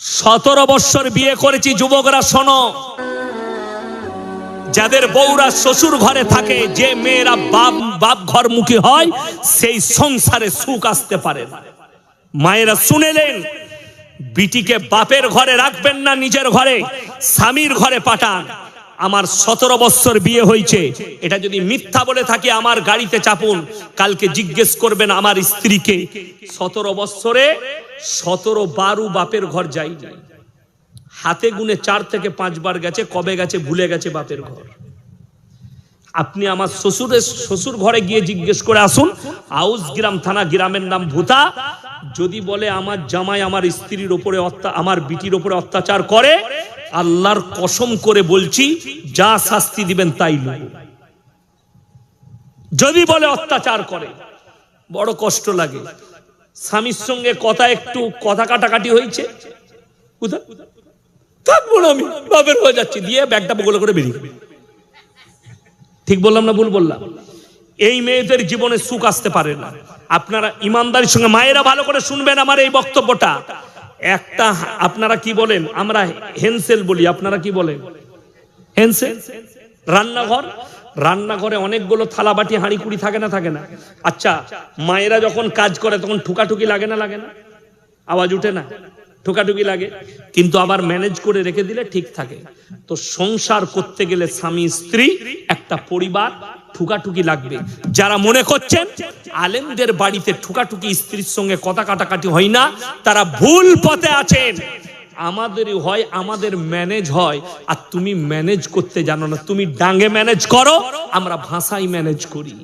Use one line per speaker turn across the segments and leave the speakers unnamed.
সতেরো বৎসর বিয়ে করেছি, যুবকরা শোনো। যাদের বউরা শ্বশুর ঘরে থাকে, যে মেয়েরা বাপ বাপ ঘরমুখী হয়, সেই সংসারে সুখ আসতে পারে মায়েরা শুনেলেন, বিটিকে বাপের ঘরে রাখবেন না, নিজের ঘরে, স্বামীর ঘরে পাঠান। আমার সতেরো বৎসর বিয়ে হয়েছে। এটা যদি মিথ্যা বলে থাকি, আমার গাড়িতে চাপুন। কালকে জিজ্ঞেস করবেন আমার স্ত্রীকে, সতেরো বৎসরে সতেরো বারু বাপের ঘর যাই হাতে গুনে চার থেকে পাঁচবার গেছে, কবে গেছে ভুলে গেছে বাপের ঘর। আপনি আমার শ্বশুরের শ্বশুর ঘরে গিয়ে জিজ্ঞেস করে আসুন। আউস গ্রাম থানা, গ্রামের নাম ভূতা। যদি বলে আমার জামাই আমার স্ত্রীর ওপরে আমার বিটির ওপরে অত্যাচার করে আল্লাহর কসম করে বলছি, যা শাস্তি দিবেন তাই যদি বলে অত্যাচার করে, বড় কষ্ট লাগে। স্বামীর সঙ্গে কথা একটু, কথা কাটাকাটি হয়েছে। থাকব আমি, বাপের হয়ে যাচ্ছি। দিয়ে ব্যাগটা বগলে করে বেরিয়ে ঠিক বললাম না ভুল বললাম? এই মেয়েদের জীবনে সুখ আসতে পারে না। আপনারা ইমানদারির সঙ্গে মায়েরা ভালো করে শুনবেন আমার এই বক্তব্যটা। একটা আপনারা কি বলেন? আমরা হেনসেল বলি, আপনারা কি বলেন? হেনসেল? রান্নাঘর? রান্নাঘরে অনেকগুলো থালা বাটি হাঁড়ি কুড়ি থাকে না থাকে না? আচ্ছা মায়েরা যখন কাজ করে, তখন ঠুকাঠুকি লাগে না লাগে না? আওয়াজ উঠে না? ঠোকাঠুকি লাগে। কিন্তু আবার ম্যানেজ করে রেখে দিলে ঠিক থাকে। তো সংসার করতে গেলে স্বামী, স্ত্রী, একটা পরিবার ঠুকাঠুকি লাগবে। যারা মনে করছেন আলেমদের বাড়িতে ঠুকাঠুকি স্ত্রীর সঙ্গে কথা কাটাকাটি হয় না, তারা ভুল পথে আছেন। আমাদেরই হয়, আমাদের ম্যানেজ হয়। আর তুমি ম্যানেজ করতে জানো না, তুমি ডাঙ্গে ম্যানেজ করো, আমরা ভাষাই ম্যানেজ করি।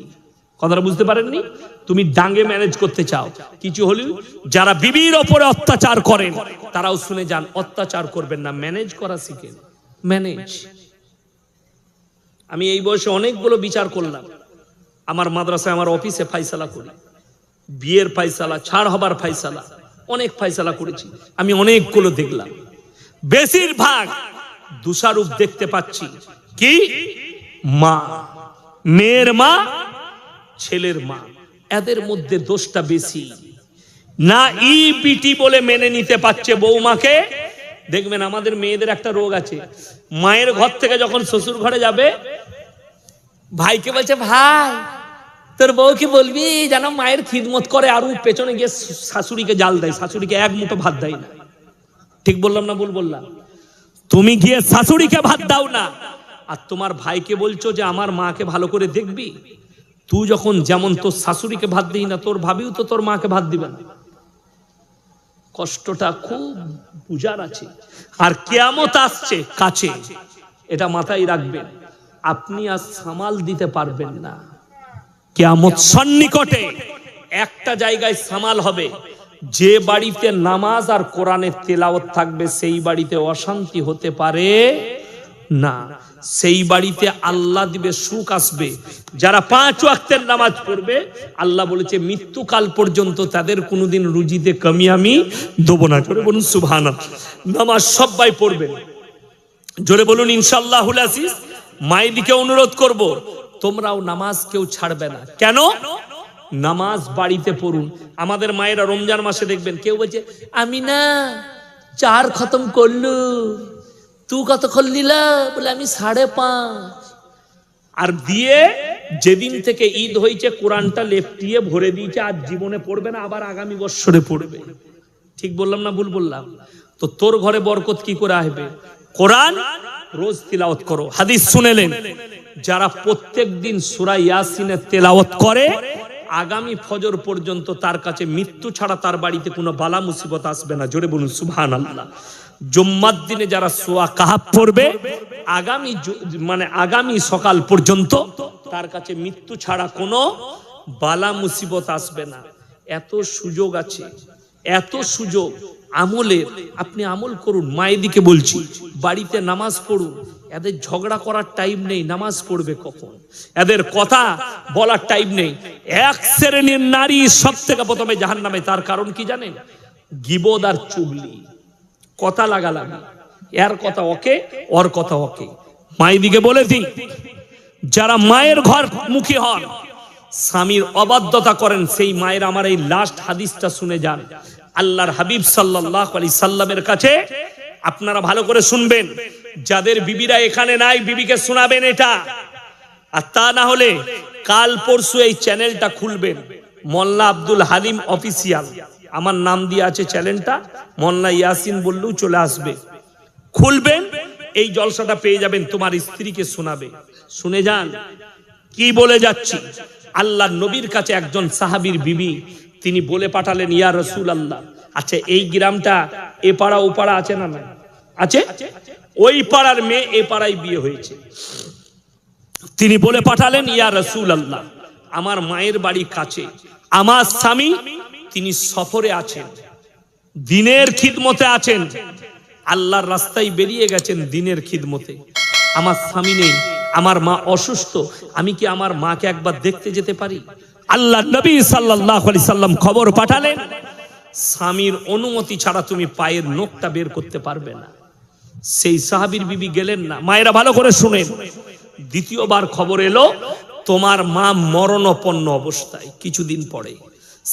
কথাটা বুঝতে পারেননি? তুমি ডাঙ্গে ম্যানেজ করতে চাও। কিছু হলেও যারা বিবির ওপরে অত্যাচার করেন, তারাও শুনে যান, অত্যাচার করবেন না। ম্যানেজ করা শিখেন। ম্যানেজ আমি এই বয়সে অনেকগুলো বিচার করলাম। আমার মাদ্রাসায় আমার অফিসে ফাইসালা করি। বিয়ের ফাইসালা, ছাড় হবার ফাইসালা, অনেক ফাইসালা করেছি। আমি অনেকগুলো দেখলাম। বেশিরভাগ দুষারূপ দেখতে পাচ্ছি। কি? মা, মেয়ের মা, ছেলের মা। এদের মধ্যে দোষটা বেশি। না ই বিটি বলে মেনে নিতে পারছে বৌমাকে দেখবেন আমাদের মেয়েদের একটা রোগ আছে। মায়ের ঘর থেকে যখন শ্বশুর ঘরে যাবে, ভাইকে বলছে, ভাই, তোর বউ কি বলবি? যেন মায়ের খিদমত করে আর পেছনে গিয়ে শাশুড়িকে জাল দেয়, শাশুড়িকে এক মুঠো ভাত দেয় না। ঠিক বললাম না ভুল বললাম? তুমি গিয়ে শাশুড়িকে ভাত দাও না। আর তোমার ভাইকে বলছো যে, আমার মাকে ভালো করে দেখবি? তুই যখন যেমন তোর শাশুড়িকে ভাত দিই না, তোর ভাবিও তো তোর মাকে ভাত দিবে না। কষ্টটা খুব বুঝার আছে। আর কেয়ামত আসছে কাছে, এটা মাথায় রাখবেন। আপনি আর সামাল দিতে পারবেন না। কেয়ামত সন্নিকটে একটা জায়গায় সামাল হবে। যে বাড়িতে নামাজ আর কোরআনের তেলাওত থাকবে, সেই বাড়িতে অশান্তি হতে পারে। না। সেই বাড়িতে আল্লাহ দিবে সুখ আসবে। যারা পাঁচ ওয়াক্তের নামাজ পড়বে, আল্লাহ বলেছে, মৃত্যুকাল পর্যন্ত তাদের কোনোদিন রুজিতে কমি আমি দেবো না। জোরে বলুন সুবহান নামাজ সবাই পড়বে জোরে বলুন ইনশাল্লাহ আসিস মাইদিকে অনুরোধ করব, তোমরাও নামাজ কেউ ছাড়বে না। কেন? নামাজ বাড়িতে পড়ুন। আমাদের মায়েরা রমজান মাসে দেখবেন, কেউ বলছে আমি না চার খতম করলু তুই কত করলিল বলে আমি সাড়ে পাঁচ আর দিয়ে যেদিন থেকে ঈদ হয়েছে, কোরআনটা লেপটিয়ে ভরে দিয়েছে, আর জীবনে পড়বে না, আবার আগামী বৎসরে পড়বে। ঠিক বললাম না ভুল বললাম? তো তোর ঘরে বরকত কি করে আসবে? কোরআন রোজ তিলাওয়াত করো। হাদিস শুনেলেন যারা প্রত্যেক দিন সুরা ইয়াসিনের তেলাওয়াত করে আগামী ফজর পর্যন্ত তার কাছে মৃত্যু ছাড়া তার বাড়িতে কোনো বালা মুসিবত আসবে না। জোরে বলুন সুবহান আল্লাহ জুম্মার দিনে যারা সোয়া কাহাব পড়বে, আগামী মানে আগামী সকাল পর্যন্ত তার কাছে মৃত্যু ছাড়া কোনো বালা মুসিবত আসবে না। এত সুযোগ আছে, এত সুযোগ। আমলের আপনি আমল করুন মায়েদিকে বলছি, বাড়িতে নামাজ পড়ুন, এদের ঝগড়া করার টাইম নেই, নামাজ পড়বে কখন? এদের কথা বলার টাইম নেই। এক শ্রেণির নারী সব থেকে প্রথমে জাহান নামে তার কারণ কি জানেন? গিবদ আর চুগলি। কথা লাগালাগি এর কথা ওকে, ওর কথা ওকে। মায়েদিকে বলে দিই যারা মায়ের ঘর মুখী হন, স্বামীর অবাধ্যতা করেন, সেই মায়ের আমার এই লাস্ট হাদিসটা শুনে যান। আল্লাহর হাবিব সাল্লাহ আলি সাল্লামের কাছে, আপনারা ভালো করে শুনবেন। যাদের বিবিরা এখানে নাই, বিবিকে শোনাবেন এটা। আর তা না হলে কাল পরশু এই চ্যানেলটা খুলবেন। মোল্লা আব্দুল হালিম অফিসিয়াল। আমার নাম দিয়ে আছে চ্যানেলটা। মোল্লা ইয়াসিন বললেও চলে আসবে। খুলবেন, এই জলসাটা পেয়ে যাবেন, তোমার স্ত্রীকে শোনাবে। শুনে যান, কি বলে যাচ্ছি? আল্লাহ নবীর কাছে একজন সাহাবীর বিবি তিনি বলে পাঠালেন, ইয়া রসুল আল্লাহ আচ্ছা এই গ্রামটা এ পাড়া ও পাড়া আছে না নাই? আছে? ওই পাড়ার মেয়ে এ পাড়ায় বিয়ে হয়েছে। তিনি বলে পাঠালেন, ইয়া রসুল আল্লাহ আমার মায়ের বাড়ি কাছে, আমার স্বামী তিনি সফরে আছেন, দিনের খিদমতে আছেন, আল্লাহর রাস্তায় বেরিয়ে গেছেন দিনের খিদমতে। আমার স্বামী নেই, আমার মা অসুস্থ, আমি কি আমার মাকে একবার দেখতে যেতে পারি? আল্লাহ নবী সাল্লাহ আলি সাল্লাম খবর পাঠালেন, স্বামীর অনুমতি ছাড়া তুমি পায়ের নখটা বের করতে পারবে না। সেই সাহাবীর বিবি গেলেন না। মায়েরা ভালো করে শুনেন। দ্বিতীয়বার খবর এলো, তোমার মা মরণপন্ন অবস্থায় কিছুদিন পরে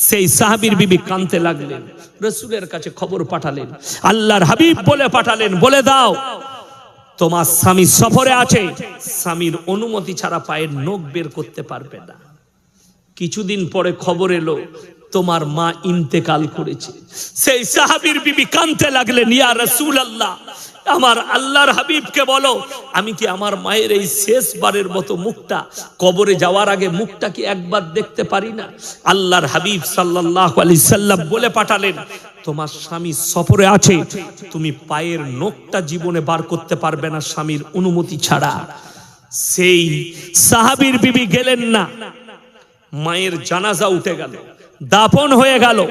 সেই সাহাবীর বিবি কানতে লাগলেন। রসুলের কাছে খবর পাঠালেন, আল্লাহর হাবিব বলে পাঠালেন, বলে দাও, তোমার স্বামী সফরে আছে, স্বামীর অনুমতি ছাড়া পায়ের নখ বের করতে পারবে না। কিছুদিন পরে খবর এলো, তোমার মা ইন্তেকাল করেছে। সেই সাহাবীর বিবি কানতে লাগলেন, ইয়া রসুল আল্লাহ আমার আল্লাহর হাবিবকে বলো, আমি কি আমার মায়ের এই শেষবারের মতো মুখটা, কবরে যাওয়ার আগে মুখটা কি একবার দেখতে পারি না? আল্লাহর হাবিব সাল্লাহ আলি সাল্লাম বলে পাঠালেন, তোমার স্বামী সফরে আছে, তুমি পায়ের নোখটা জীবনে বার করতে পারবে না স্বামীর অনুমতি ছাড়া। সেই সাহাবীর বিবি গেলেন না। মায়ের জানাজা উঠে গেল। দাপন হয়ে গেল।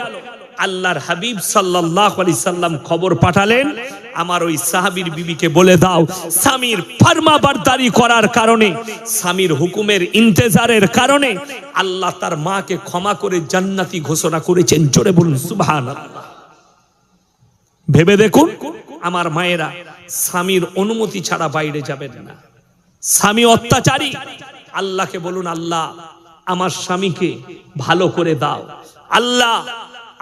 আল্লাহর হাবিব সাল্লাহ আলি সাল্লাম খবর পাঠালেন। আমার ওই সাহাবীর বিবিকে বলে দাও, স্বামীর ফার্মাবারদারি করার কারণে, স্বামীর হুকুমের ইন্তেজারের কারণে আল্লাহ তার মাকে ক্ষমা করে জান্নাতি ঘোষণা করেছেন। জোরে বলুন সুবহান ভেবে দেখুন, আমার মায়েরা স্বামীর অনুমতি ছাড়া বাইরে যাবেন না। স্বামী অত্যাচারী। আল্লাহকে বলুন, আল্লাহ আমার স্বামীকে ভালো করে দাও। আল্লাহ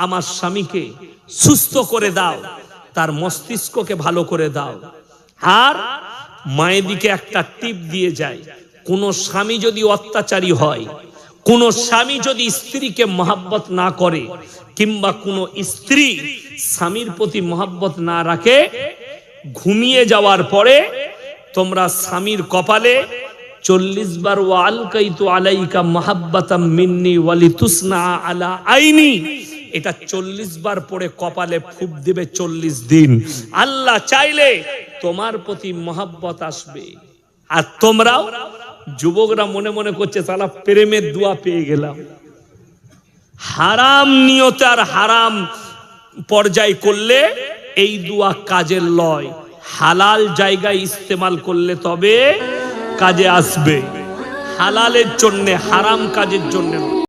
আমার স্বামীকে সুস্থ করে দাও। তার মস্তিষ্ককে ভালো করে দাও। আর মায়ের দিকে একটা টিপ দিয়ে যায়, কোন স্বামী যদি অত্যাচারী হয়, কোন স্বামী যদি স্ত্রীকে মহাব্বত না করে, কিংবা কোন স্ত্রী স্বামীর প্রতি মহাব্বত না রাখে, ঘুমিয়ে যাওয়ার পরে তোমরা স্বামীর কপালে চল্লিশ বার ও আলকাইতু আলাইকা মাহাব্বাতাম মিন্নি ওয়ালি তুসনা আলা আইনি। এটা চল্লিশ বার পরে কপালে ফুপ দেবে চল্লিশ দিন। আল্লাহ চাইলে তোমার প্রতি মহাব্বত আসবে। আর তোমরাও, যুবকরা মনে মনে করছে তারা প্রেমের দোয়া পেয়ে গেলাম। হারাম নিয়তে আর হারাম পর্যায় করলে এই দোয়া কাজের লয়। হালাল জায়গায় ইস্তেমাল করলে তবে কাজে আসবে। হালালের জন্যে হারাম কাজের জন্য